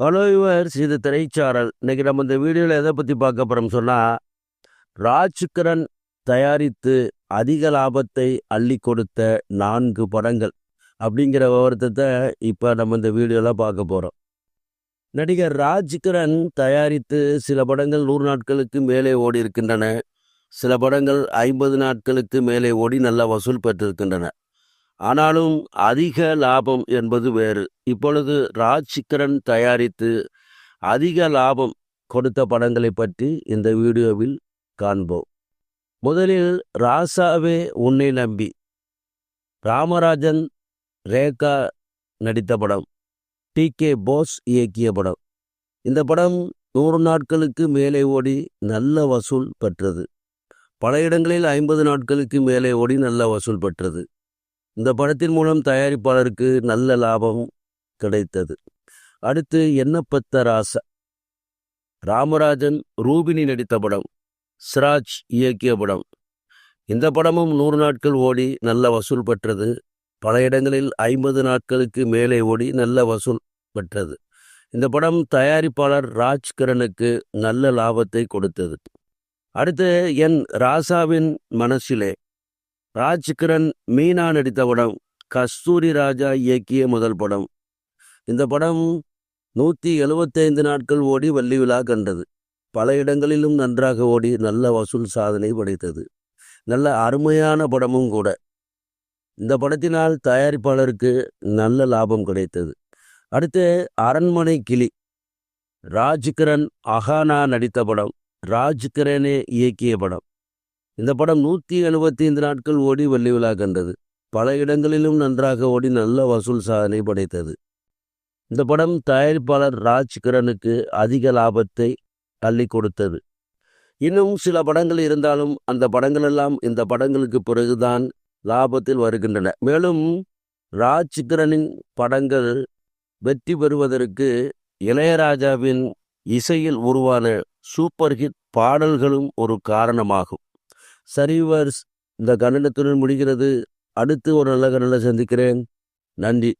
Hello yours இது திரைச்சாரல். இன்றைக்கி நம்ம இந்த வீடியோவில் எதை பற்றி பார்க்க போகிறோம் சொன்னால் ராஜ்கரன் தயாரித்து அதிக லாபத்தை அள்ளி கொடுத்த நான்கு படங்கள் அப்படிங்கிற விவரத்தை இப்போ நம்ம இந்த வீடியோவில் பார்க்க போகிறோம் நடிகர் ராஜ்கரன் தயாரித்து சில படங்கள் நூறு நாட்களுக்கு மேலே ஓடி இருக்கின்றன சில படங்கள் ஐம்பது நாட்களுக்கு மேலே ஓடி நல்ல வசூல் பெற்றிருக்கின்றன. ஆனாலும் அதிக லாபம் என்பது வேறு. இப்பொழுது ராஜ்சிக்கரன் தயாரித்து அதிக லாபம் கொடுத்த படங்களை பற்றி இந்த வீடியோவில் காண்போம். முதலில் ராசாவே உன்னை நம்பி. ராமராஜன் ரேகா நடித்த படம். டி. கே. போஸ் இயக்கிய படம். இந்த படம் நூறு நாட்களுக்கு மேலே ஓடி நல்ல வசூல் பெற்றது. பல இடங்களில் ஐம்பது நாட்களுக்கு மேலே ஓடி நல்ல வசூல் பெற்றது. இந்த படத்தின் மூலம் தயாரிப்பாளருக்கு நல்ல லாபம் கிடைத்தது. அடுத்து என்னப்பத்த ராசா. ராமராஜன் ரூபினி நடித்த படம். சிராஜ் இயக்கிய படம். இந்த படமும் நூறு நாட்கள் ஓடி நல்ல வசூல் பெற்றது. பல இடங்களில் ஐம்பது நாட்களுக்கு மேலே ஓடி நல்ல வசூல் பெற்றது. இந்த படம் தயாரிப்பாளர் ராஜ்கிரனுக்கு நல்ல லாபத்தை கொடுத்தது. அடுத்து என் ராசாவின் மனசிலே. ராஜ்கிரண் மீனா நடித்த படம் கஸ்தூரி ராஜா இயக்கிய முதல் படம். இந்த படம் நூற்றி எழுபத்தைந்து நாட்கள் ஓடி வள்ளி விழா கண்டது. பல இடங்களிலும் நன்றாக ஓடி நல்ல வசூல் சாதனை படைத்தது. நல்ல அருமையான படமும் கூட. இந்த படத்தினால் தயாரிப்பாளருக்கு நல்ல லாபம் கிடைத்தது. அடுத்து அரண்மனை கிளி. ராஜ்கிரண் அகானா நடித்த படம் ராஜ்கிரனே இயக்கிய படம். இந்த படம் நூற்றி எழுபத்தி ஐந்து நாட்கள் ஓடி வெள்ளி விழா கண்டது. பல இடங்களிலும் நன்றாக ஓடி நல்ல வசூல் சாதனை படைத்தது. இந்த படம் தயாரிப்பாளர் ராஜ்கிரனுக்கு அதிக லாபத்தை அள்ளி கொடுத்தது. இன்னும் சில படங்கள் இருந்தாலும் அந்த படங்களெல்லாம் இந்த படங்களுக்கு பிறகுதான் லாபத்தில் வருகின்றன. மேலும் ராஜ்கிரனின் படங்கள் வெற்றி பெறுவதற்கு இளையராஜாவின் இசையில் உருவான சூப்பர் ஹிட் பாடல்களும் ஒரு காரணமாகும். சரிவர்ஸ். இந்த கண்டனத்துடன் முடிகிறது. அடுத்து ஒரு நல்ல கன்னட சந்திக்கிறேன். நன்றி.